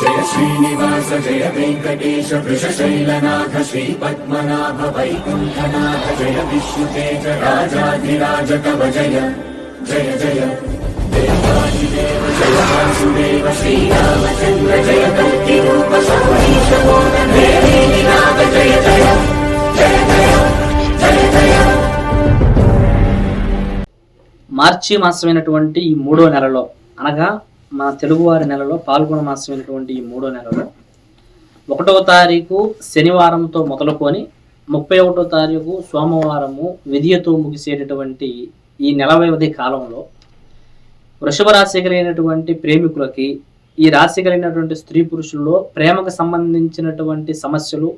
జయ శ్రీనివాస జయ వెంకటేశ వృషశైలనాథ శ్రీ పద్మనాభ వైకుంఠనాథ జయ విష్ణుతేజ రాజాధిరాజ కవ జయ జయ జయ. దేవాదిదేవ జయ వాసుదేవ శ్రీరామచంద్ర జయ కల్కి రూప సౌరీశ నాథ జయ జయ జయ జయ జయ జయ. మార్చి మాసమైనటువంటి ఈ మూడో నెలలో అనగా మన తెలుగువారి నెలలో పాల్గొన మాసమైనటువంటి ఈ మూడో నెలలో ఒకటవ తారీఖు శనివారంతో మొదలుకొని ముప్పై ఒకటో తారీఖు సోమవారము విధియతో ముగిసేటటువంటి ఈ నెల వ్యవధి కాలంలో వృషభ రాశి కలిగినటువంటి ప్రేమికులకి ఈ రాశి కలిగినటువంటి స్త్రీ పురుషుల్లో ప్రేమకు సంబంధించినటువంటి సమస్యలు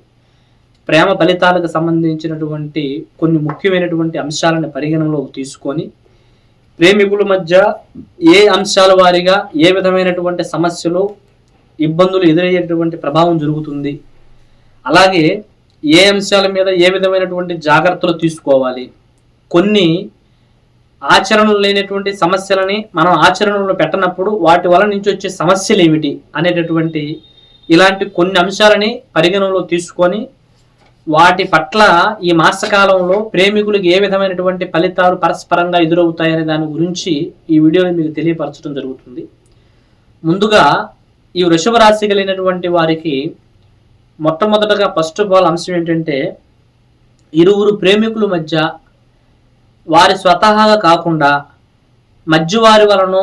ప్రేమ ఫలితాలకు సంబంధించినటువంటి కొన్ని ముఖ్యమైనటువంటి అంశాలను పరిగణనలోకి తీసుకొని ప్రేమికుల మధ్య ఏ అంశాల వారీగా ఏ విధమైనటువంటి సమస్యలు ఇబ్బందులు ఎదురయ్యేటటువంటి ప్రభావం జరుగుతుంది? అలాగే ఏ అంశాల మీద ఏ విధమైనటువంటి జాగ్రత్తలు తీసుకోవాలి? కొన్ని ఆచరణలు లేనటువంటి సమస్యలని మనం ఆచరణలో పెట్టనప్పుడు వాటి వల్ల నుంచి వచ్చే సమస్యలు ఏమిటి అనేటటువంటి ఇలాంటి కొన్ని అంశాలని పరిగణనలో తీసుకొని వాటి పట్ల ఈ మాసకాలంలో ప్రేమికులకు ఏ విధమైనటువంటి ఫలితాలు పరస్పరంగా ఎదురవుతాయనే దాని గురించి ఈ వీడియోని మీకు తెలియపరచడం జరుగుతుంది. ముందుగా ఈ వృషభ రాశి కలిగినటువంటి వారికి మొట్టమొదటగా ఫస్ట్ ఆఫ్ ఆల్ అంశం ఏంటంటే ఇరువురు ప్రేమికుల మధ్య వారి స్వతహాగా కాకుండా మధ్యవారి వలన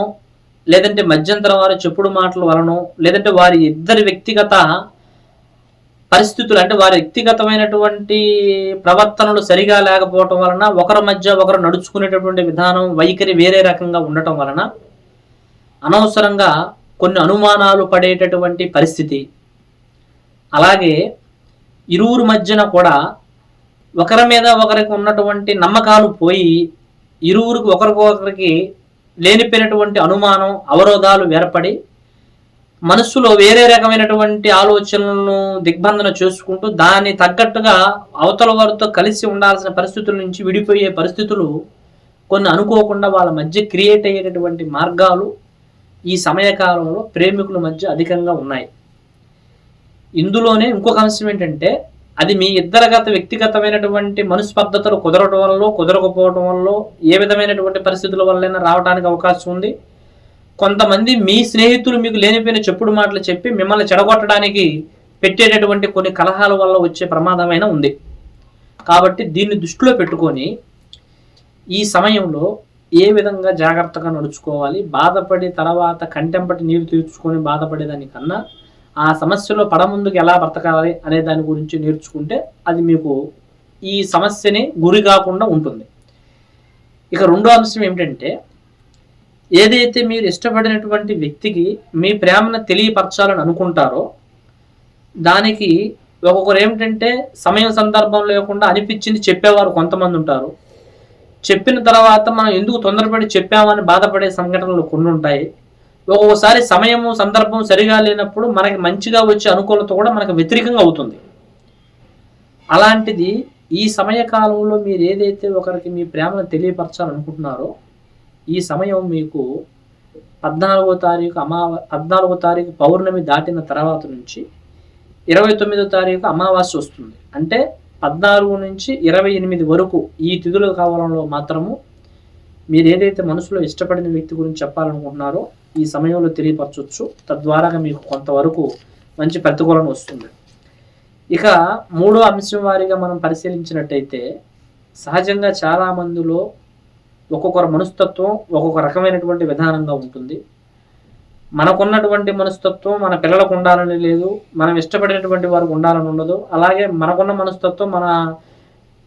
లేదంటే మధ్యంతరం వారి చెప్పుడు మాటల వలన లేదంటే వారి ఇద్దరి వ్యక్తిగత పరిస్థితులు అంటే వారి వ్యక్తిగతమైనటువంటి ప్రవర్తనలు సరిగా లేకపోవటం వలన ఒకరి మధ్య ఒకరు నడుచుకునేటటువంటి విధానం వైఖరి వేరే రకంగా ఉండటం వలన అనవసరంగా కొన్ని అనుమానాలు పడేటటువంటి పరిస్థితి. అలాగే ఇరువురు మధ్యన కూడా ఒకరి మీద ఒకరికి ఉన్నటువంటి నమ్మకాలు పోయి ఇరువురికి ఒకరికొకరికి లేనిపోయినటువంటి అనుమానం అవరోధాలు ఏర్పడి మనస్సులో వేరే రకమైనటువంటి ఆలోచనలను దిగ్బంధన చేసుకుంటూ దాన్ని తగ్గట్టుగా అవతల వారితో కలిసి ఉండాల్సిన పరిస్థితుల నుంచి విడిపోయే పరిస్థితులు కొన్ని అనుకోకుండా వాళ్ళ మధ్య క్రియేట్ అయ్యేటటువంటి మార్గాలు ఈ సమయకాలంలో ప్రేమికుల మధ్య అధికంగా ఉన్నాయి. ఇందులోనే ఇంకొక అంశం ఏంటంటే అది మీ ఇద్దరగత వ్యక్తిగతమైనటువంటి మనస్పర్ధతలు కుదరడం వల్ల కుదరకపోవడం వల్ల ఏ విధమైనటువంటి పరిస్థితుల వల్లైనా రావడానికి అవకాశం ఉంది. కొంతమంది మీ స్నేహితులు మీకు లేనిపోయిన చెప్పుడు మాటలు చెప్పి మిమ్మల్ని చెడగొట్టడానికి పెట్టేటటువంటి కొన్ని కలహాల వల్ల వచ్చే ప్రమాదమైన ఉంది. కాబట్టి దీన్ని దృష్టిలో పెట్టుకొని ఈ సమయంలో ఏ విధంగా జాగ్రత్తగా నడుచుకోవాలి బాధపడి తర్వాత కంటెంపటి నీరు తీర్చుకొని బాధపడేదానికన్నా ఆ సమస్యలో పడముందుకు ఎలా బ్రతకాలి అనే దాని గురించి నేర్చుకుంటే అది మీకు ఈ సమస్యని గురి కాకుండా ఉంటుంది. ఇక రెండో అంశం ఏమిటంటే ఏదైతే మీరు ఇష్టపడినటువంటి వ్యక్తికి మీ ప్రేమను తెలియపరచాలని అనుకుంటారో దానికి ఒక్కొక్కరు ఏమిటంటే సమయం సందర్భం లేకుండా అనిపించింది చెప్పేవారు కొంతమంది ఉంటారు. చెప్పిన తర్వాత మనం ఎందుకు తొందరపడి చెప్పామని బాధపడే సంఘటనలు కొన్ని ఉంటాయి. ఒక్కొక్కసారి సమయము సందర్భం సరిగా లేనప్పుడు మనకి మంచిగా వచ్చే అనుకూలత కూడా మనకు వ్యతిరేకంగా అవుతుంది. అలాంటిది ఈ సమయకాలంలో మీరు ఏదైతే ఒకరికి మీ ప్రేమను తెలియపరచాలనుకుంటున్నారో ఈ సమయం మీకు పద్నాలుగో తారీఖు అమావా పద్నాలుగో తారీఖు పౌర్ణమి దాటిన తర్వాత నుంచి ఇరవై తొమ్మిదో తారీఖు అమావాస్య వస్తుంది. అంటే పద్నాలుగు నుంచి ఇరవై ఎనిమిది వరకు ఈ తిథుల కాలంలో మాత్రము మీరు ఏదైతే మనసులో ఇష్టపడిన వ్యక్తి గురించి చెప్పాలనుకుంటున్నారో ఈ సమయంలో తెలియపరచవచ్చు తద్వారా మీకు కొంతవరకు మంచి ప్రతికూలన వస్తుంది. ఇక మూడో అంశం వారిగా మనం పరిశీలించినట్టయితే సహజంగా చాలా మందిలో ఒక్కొక్కరు మనస్తత్వం ఒక్కొక్క రకమైనటువంటి విధానంగా ఉంటుంది. మనకున్నటువంటి మనస్తత్వం మన పిల్లలకు ఉండాలని లేదు మనం ఇష్టపడినటువంటి వారికి ఉండాలని ఉండదు. అలాగే మనకున్న మనస్తత్వం మన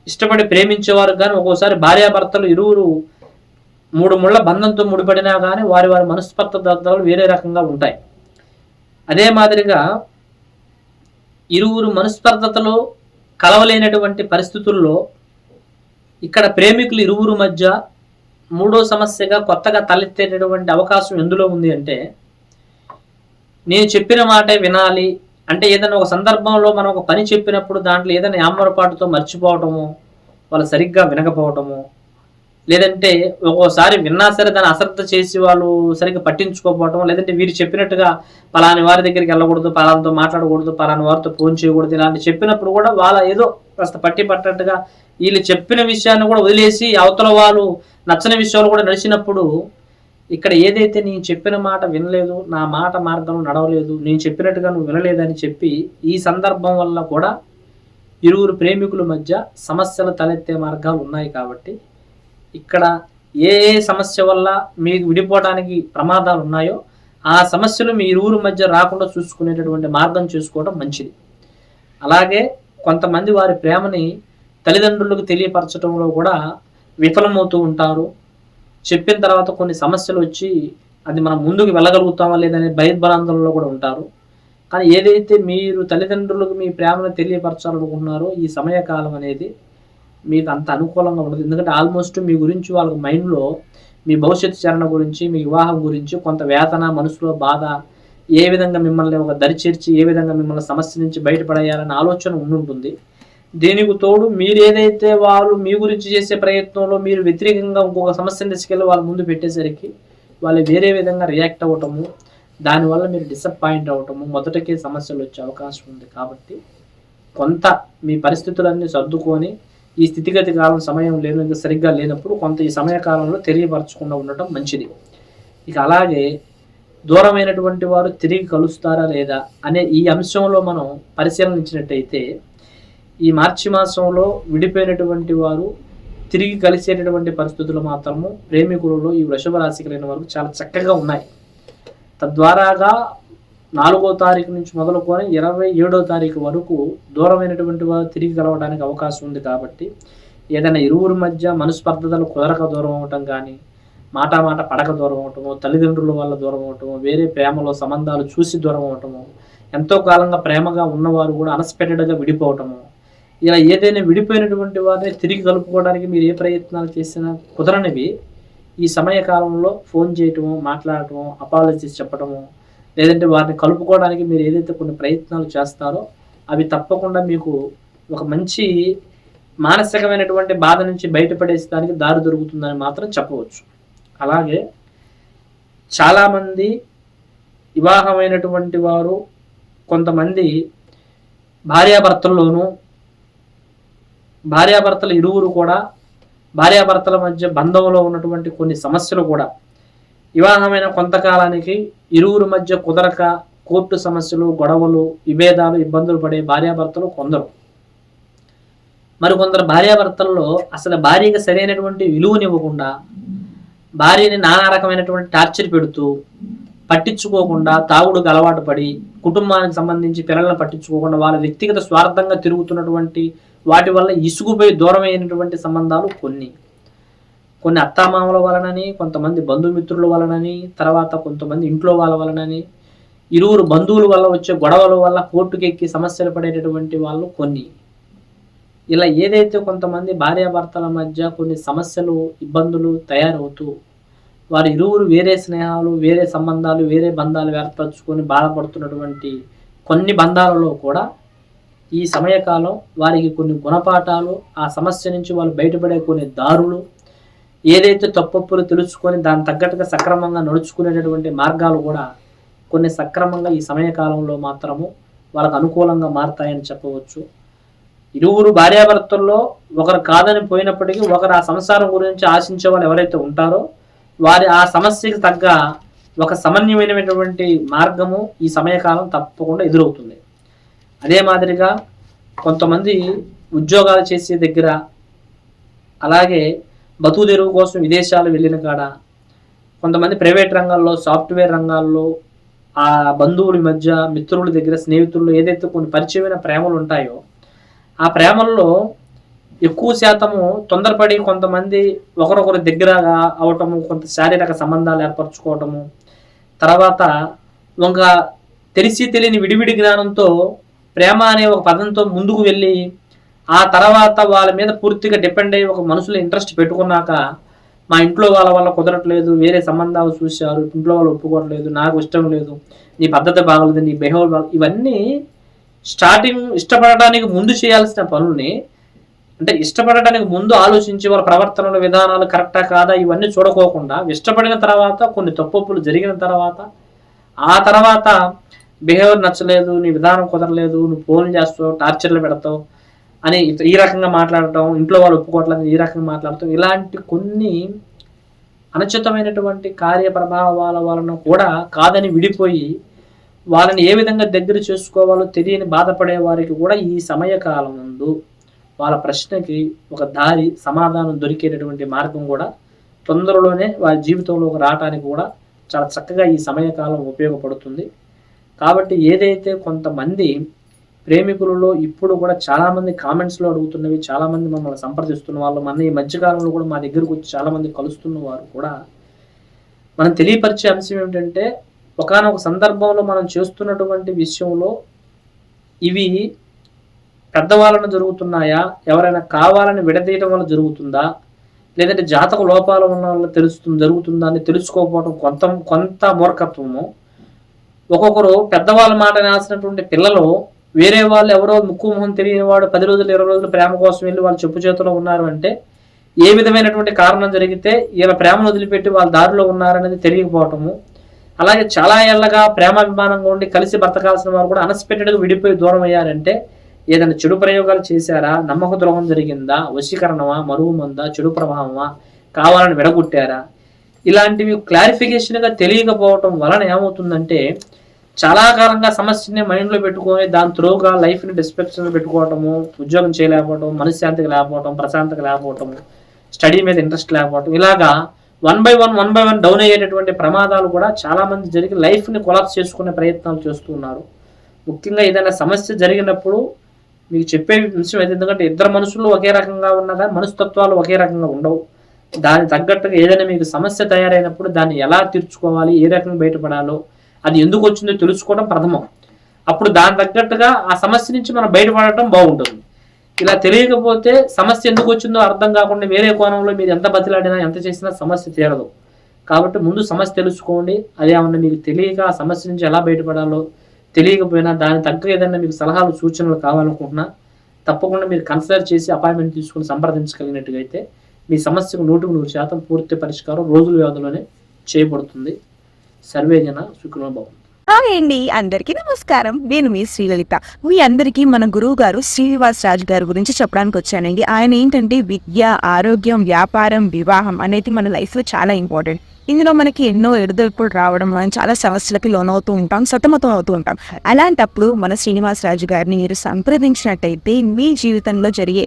ఇష్టపడి ప్రేమించేవారు కానీ ఒక్కోసారి భార్యాభర్తలు ఇరువురు మూడు ముళ్ళ బంధంతో ముడిపడినా కానీ వారి వారి మనస్పర్ధలు వేరే రకంగా ఉంటాయి. అదే మాదిరిగా ఇరువురు మనస్పర్ధతలు కలవలేనటువంటి పరిస్థితుల్లో ఇక్కడ ప్రేమికులు ఇరువురు మధ్య మూడో సమస్యగా కొత్తగా తలెత్తేటటువంటి అవకాశం ఎందులో ఉంది అంటే నేను చెప్పిన మాటే వినాలి. అంటే ఏదైనా ఒక సందర్భంలో మనం ఒక పని చెప్పినప్పుడు దాంట్లో ఏదైనా యామరపాటుతో మర్చిపోవటము వాళ్ళు సరిగ్గా వినకపోవటము లేదంటే ఒక్కోసారి విన్నా సరే దాన్ని అశ్రద్ధ చేసి వాళ్ళు సరిగ్గా పట్టించుకోకపోవటం లేదంటే వీరు చెప్పినట్టుగా పలాని వారి దగ్గరికి వెళ్ళకూడదు పలానాతో మాట్లాడకూడదు పలాని వారితో ఫోన్ చేయకూడదు ఇలాంటి చెప్పినప్పుడు కూడా వాళ్ళ ఏదో కాస్త పట్టి పట్టినట్టుగా వీళ్ళు చెప్పిన విషయాన్ని కూడా వదిలేసి అవతల వాళ్ళు నచ్చని విషయాలు కూడా నడిచినప్పుడు ఇక్కడ ఏదైతే నేను చెప్పిన మాట వినలేదు నా మాట మార్గం నడవలేదు నేను చెప్పినట్టుగా నువ్వు వినలేదని చెప్పి ఈ సందర్భం వల్ల కూడా ఇరువురు ప్రేమికుల మధ్య సమస్యలు తలెత్తే మార్గాలు ఉన్నాయి కాబట్టి ఇక్కడ ఏ ఏ సమస్య వల్ల మీకు విడిపోవడానికి ప్రమాదాలు ఉన్నాయో ఆ సమస్యలు మీ ఇరువురు మధ్య రాకుండా చూసుకునేటటువంటి మార్గం చూసుకోవడం మంచిది. అలాగే కొంతమంది వారి ప్రేమని తల్లిదండ్రులకు తెలియపరచడంలో కూడా విఫలమవుతూ ఉంటారు. చెప్పిన తర్వాత కొన్ని సమస్యలు వచ్చి అది మనం ముందుకు వెళ్ళగలుగుతామా లేదనే భయభ్రాంతంలో కూడా ఉంటారు. కానీ ఏదైతే మీరు తల్లిదండ్రులకు మీ ప్రేమను తెలియపరచాలనుకుంటున్నారో ఈ సమయకాలం అనేది మీకు అంత అనుకూలంగా ఉండదు. ఎందుకంటే ఆల్మోస్ట్ మీ గురించి వాళ్ళ మైండ్లో మీ భవిష్యత్తు చరణ గురించి మీ వివాహం గురించి కొంత వేతన మనసులో బాధ ఏ విధంగా మిమ్మల్ని ఒక దరిచేర్చి ఏ విధంగా మిమ్మల్ని సమస్య నుంచి బయటపడేయాలనే ఆలోచన ఉండుంటుంది. దీనికి తోడు మీరు ఏదైతే వాళ్ళు మీ గురించి చేసే ప్రయత్నంలో మీరు వ్యతిరేకంగా ఇంకొక సమస్యను తీసుకెళ్ళి వాళ్ళ ముందు పెట్టేసరికి వాళ్ళు వేరే విధంగా రియాక్ట్ అవ్వటము దానివల్ల మీరు డిసప్పాయింట్ అవ్వటము మొదటకే సమస్యలు వచ్చే అవకాశం ఉంది. కాబట్టి కొంత మీ పరిస్థితులన్నీ సర్దుకొని ఈ స్థితిగతి కాలం సమయం లేని సరిగ్గా లేనప్పుడు కొంత ఈ సమయ కాలంలో తెలియపరచకుండా ఉండటం మంచిది. ఇక అలాగే దూరమైనటువంటి వారు తిరిగి కలుస్తారా లేదా అనే ఈ అంశంలో మనం పరిశీలనించినట్టయితే ఈ మార్చి మాసంలో విడిపోయినటువంటి వారు తిరిగి కలిసేటటువంటి పరిస్థితులు మాత్రము ప్రేమికులలో ఈ వృషభ రాశి కలిగిన వరకు చాలా చక్కగా ఉన్నాయి. తద్వారాగా నాలుగో తారీఖు నుంచి మొదలుకొని ఇరవై ఏడో తారీఖు వరకు దూరమైనటువంటి వారు తిరిగి కలవడానికి అవకాశం ఉంది కాబట్టి ఏదైనా ఇరువురి మధ్య మనస్పర్ధతలు కుదరక దూరం అవటం కానీ మాట మాట పడక దూరం అవటము తల్లిదండ్రుల వల్ల దూరం అవటము వేరే ప్రేమలో సంబంధాలు చూసి దూరం అవటము ఎంతో కాలంగా ప్రేమగా ఉన్నవారు కూడా అన్ఎక్స్పెక్టెడ్గా విడిపోవటము ఇలా ఏదైనా విడిపోయినటువంటి వారిని తిరిగి కలుపుకోవడానికి మీరు ఏ ప్రయత్నాలు చేసినా కుదరనివి. ఈ సమయ కాలంలో ఫోన్ చేయటము మాట్లాడటము అపాలజీస్ చెప్పడము లేదంటే వారిని కలుపుకోవడానికి మీరు ఏదైతే కొన్ని ప్రయత్నాలు చేస్తారో అవి తప్పకుండా మీకు ఒక మంచి మానసికమైనటువంటి బాధ నుంచి బయటపడేసడానికి దారి దొరుకుతుందని మాత్రం చెప్పవచ్చు. అలాగే చాలామంది వివాహమైనటువంటి వారు కొంతమంది భార్యాభర్తల్లోనూ భార్యాభర్తలు ఇరువురు కూడా భార్యాభర్తల మధ్య బంధంలో ఉన్నటువంటి కొన్ని సమస్యలు కూడా. వివాహమైన కొంతకాలానికి ఇరువురు మధ్య కుదరక కోర్టు సమస్యలు గొడవలు విభేదాలు ఇబ్బందులు పడే భార్యాభర్తలు కొందరు. మరికొందరు భార్యాభర్తల్లో అసలు భార్యకి సరైనటువంటి విలువనివ్వకుండా భార్యని నానా రకమైనటువంటి టార్చర్ పెడుతూ పట్టించుకోకుండా తాగుడుకు అలవాటు పడి కుటుంబానికి సంబంధించి పిల్లలను పట్టించుకోకుండా వాళ్ళ వ్యక్తిగత స్వార్థంగా తిరుగుతున్నటువంటి వాటి వల్ల ఇసుగుపోయి దూరమైనటువంటి సంబంధాలు కొన్ని. కొన్ని అత్తామామల వలనని కొంతమంది బంధుమిత్రుల వలనని తర్వాత కొంతమంది ఇంట్లో వాళ్ళ వలనని ఇరువురు బంధువుల వల్ల వచ్చే గొడవల వల్ల కోర్టుకెక్కి సమస్యలు పడేటటువంటి వాళ్ళు కొన్ని. ఇలా ఏదైతే కొంతమంది భార్యాభర్తల మధ్య కొన్ని సమస్యలు ఇబ్బందులు తయారవుతూ వారి ఇరువురు వేరే స్నేహాలు వేరే సంబంధాలు వేరే బంధాలు ఏర్పరచుకొని బాధపడుతున్నటువంటి కొన్ని బంధాలలో కూడా ఈ సమయకాలం వారికి కొన్ని గుణపాఠాలు ఆ సమస్య నుంచి వాళ్ళు బయటపడే కొన్ని దారులు ఏదైతే తప్పప్పులు తెలుసుకొని దాని తగ్గట్టుగా సక్రమంగా నడుచుకునేటటువంటి మార్గాలు కూడా కొన్ని సక్రమంగా ఈ సమయకాలంలో మాత్రము వాళ్ళకు అనుకూలంగా మారతాయని చెప్పవచ్చు. ఇరువురు భార్యాభర్తల్లో ఒకరు కాదని పోయినప్పటికీ ఒకరు ఆ సంసారం గురించి ఆశించే వాళ్ళు ఎవరైతే ఉంటారో వారి ఆ సమస్యకి తగ్గ ఒక సమన్వయమైనటువంటి మార్గము ఈ సమయకాలం తప్పకుండా ఎదురవుతుంది. అదే మాదిరిగా కొంతమంది ఉద్యోగాలు చేసే దగ్గర అలాగే బతుకు తెరువు కోసం విదేశాలు వెళ్ళిన కాడ కొంతమంది ప్రైవేట్ రంగాల్లో సాఫ్ట్వేర్ రంగాల్లో ఆ బంధువుల మధ్య మిత్రుల దగ్గర స్నేహితుల్లో ఏదైతే కొన్ని పరిచయమైన ప్రేమలు ఉంటాయో ఆ ప్రేమల్లో ఎక్కువ శాతము తొందరపడి కొంతమంది ఒకరొకరు దగ్గరగా అవటము కొంత శారీరక సంబంధాలు ఏర్పరచుకోవటము తర్వాత ఇంకా తెలిసి తెలియని విడివిడి జ్ఞానంతో ప్రేమ అనే ఒక పదంతో ముందుకు వెళ్ళి ఆ తర్వాత వాళ్ళ మీద పూర్తిగా డిపెండ్ అయ్యి ఒక మనసులో ఇంట్రెస్ట్ పెట్టుకున్నాక మా ఇంట్లో వాళ్ళ వల్ల కుదరట్లేదు వేరే సంబంధాలు చూశారు ఇంట్లో వాళ్ళు ఒప్పుకోవట్లేదు నాకు ఇష్టం లేదు నీ పద్ధతి బాగలేదు నీ బిహేవియర్ బాగలేదు ఇవన్నీ స్టార్టింగ్ ఇష్టపడటానికి ముందు చేయాల్సిన పనుల్ని అంటే ఇష్టపడటానికి ముందు ఆలోచించి వాళ్ళ ప్రవర్తనలు విధానాలు కరెక్టా కాదా ఇవన్నీ చూడకోకుండా ఇష్టపడిన తర్వాత కొన్ని తప్పులు జరిగిన తర్వాత ఆ తర్వాత బిహేవియర్ నచ్చలేదు నీ విధానం కుదరలేదు నువ్వు ఫోన్ చేస్తావు టార్చర్లు పెడతావు అని ఈ రకంగా మాట్లాడటం ఇంట్లో వాళ్ళు ఒప్పుకోవట్లేదు ఈ రకంగా మాట్లాడటం ఇలాంటి కొన్ని అనుచితమైనటువంటి కార్య ప్రభావాల వలన కూడా కాదని విడిపోయి వాళ్ళని ఏ విధంగా దగ్గర చేసుకోవాలో తెలియని బాధపడే వారికి కూడా ఈ సమయకాలం ముందు వాళ్ళ ప్రశ్నకి ఒక దారి సమాధానం దొరికేటటువంటి మార్గం కూడా తొందరలోనే వారి జీవితంలోకి రావడానికి కూడా చాలా చక్కగా ఈ సమయకాలం ఉపయోగపడుతుంది. కాబట్టి ఏదైతే కొంతమంది ప్రేమికులలో ఇప్పుడు కూడా చాలామంది కామెంట్స్లో అడుగుతున్నవి చాలామంది మమ్మల్ని సంప్రదిస్తున్న వాళ్ళు మన ఈ మధ్యకాలంలో కూడా మా దగ్గరకు వచ్చి చాలామంది కలుస్తున్న వారు కూడా మనం తెలియపరిచే అంశం ఏమిటంటే ఒకానొక సందర్భంలో మనం చేస్తున్నటువంటి విషయంలో ఇవి పెద్దవాళ్ళను జరుగుతున్నాయా? ఎవరైనా కావాలని విడదీయటం వల్ల జరుగుతుందా? లేదంటే జాతక లోపాలు ఉన్న వల్ల తెలుస్తుంది జరుగుతుందా అని తెలుసుకోకపోవడం కొంత కొంత మూర్ఖత్వము ఒక్కొక్కరు పెద్దవాళ్ళ మాట రాసినటువంటి పిల్లలు వేరే వాళ్ళు ఎవరో ముక్కు మొహం తెలియని వాడు పది రోజులు ఇరవై రోజులు ప్రేమ కోసం వెళ్ళి వాళ్ళు చెప్పు చేతిలో ఉన్నారు అంటే ఏ విధమైనటువంటి కారణం జరిగితే ఇలా ప్రేమను వదిలిపెట్టి వాళ్ళ దారిలో ఉన్నారనేది తెలియకపోవటము. అలాగే చాలా ఏళ్ళగా ప్రేమాభిమానంగా ఉండి కలిసి బ్రతకాల్సిన వారు కూడా అన్ఎక్స్పెక్టెడ్గా విడిపోయి దూరం అయ్యారంటే ఏదైనా చెడు ప్రయోగాలు చేశారా? నమ్మక ద్రోహం జరిగిందా? వశీకరణమా? మరువు మందా? చెడు ప్రభావమా? కావాలని విడగొట్టారా? ఇలాంటివి క్లారిఫికేషన్గా తెలియకపోవటం వలన ఏమవుతుందంటే చాలా కాలంగా సమస్యని మైండ్లో పెట్టుకొని దాని త్రోగా లైఫ్ని డిస్పెక్షన్ పెట్టుకోవటము ఉద్యోగం చేయలేకపోవటం మనశ్శాంతికి లేకపోవటం ప్రశాంతత లేకపోవటము స్టడీ మీద ఇంట్రెస్ట్ లేకపోవటం ఇలాగా one by one one by one down అయ్యేటటువంటి ప్రమాదాలు కూడా చాలామంది జరిగి లైఫ్ని కొలాప్స్ చేసుకునే ప్రయత్నాలు చేస్తున్నారు ముఖ్యంగా ఏదైనా సమస్య జరిగినప్పుడు మీకు చెప్పే విషయం అయితే ఎందుకంటే ఇద్దరు మనుషులు ఒకే రకంగా ఉన్నా కానీ మనస్తత్వాలు ఒకే రకంగా ఉండవు. దాని తగ్గట్టుగా ఏదైనా మీకు సమస్య తయారైనప్పుడు దాన్ని ఎలా తీర్చుకోవాలి ఏ రకంగా బయటపడాలో అది ఎందుకు వచ్చిందో తెలుసుకోవడం ప్రథమం. అప్పుడు దాని తగ్గట్టుగా ఆ సమస్య నుంచి మనం బయటపడటం బాగుంటుంది. ఇలా తెలియకపోతే సమస్య ఎందుకు వచ్చిందో అర్థం కాకుండా వేరే కోణంలో మీరు ఎంత బతిలాడినా ఎంత చేసినా సమస్య తీరదు. కాబట్టి ముందు సమస్య తెలుసుకోండి. అదేమన్నా మీకు తెలియక ఆ సమస్య నుంచి ఎలా బయటపడాలో తెలియకపోయినా దాని తగ్గ ఏదైనా మీకు సలహాలు సూచనలు కావాలనుకుంటున్నా తప్పకుండా మీరు కన్సిడర్ చేసి అపాయింట్మెంట్ తీసుకుని సంప్రదించగలిగినట్టుగా అయితే మీ సమస్యకు నూటికి నూరు శాతం పూర్తి పరిష్కారం రోజుల వ్యవధిలోనే చేయబడుతుంది. సర్వేజన సుఖనుభవం హాయ్ అండి అందరికీ నమస్కారం. నేను మీ శ్రీలలిత. మీ అందరికీ మన గురువు గారు శ్రీనివాస్ రాజు గారి గురించి చెప్పడానికి వచ్చానండి. ఆయన ఏంటంటే విద్య ఆరోగ్యం వ్యాపారం వివాహం అనేది మన లైఫ్లో చాలా ఇంపార్టెంట్. ఇందులో మనకి ఎన్నో ఎడుదొడుపులు రావడం మనం చాలా సమస్యలకి లోనవుతూ ఉంటాం సతమతం అవుతూ ఉంటాం. అలాంటప్పుడు మన శ్రీనివాస్ రాజు గారిని మీరు సంప్రదించినట్టయితే మీ జీవితంలో జరిగే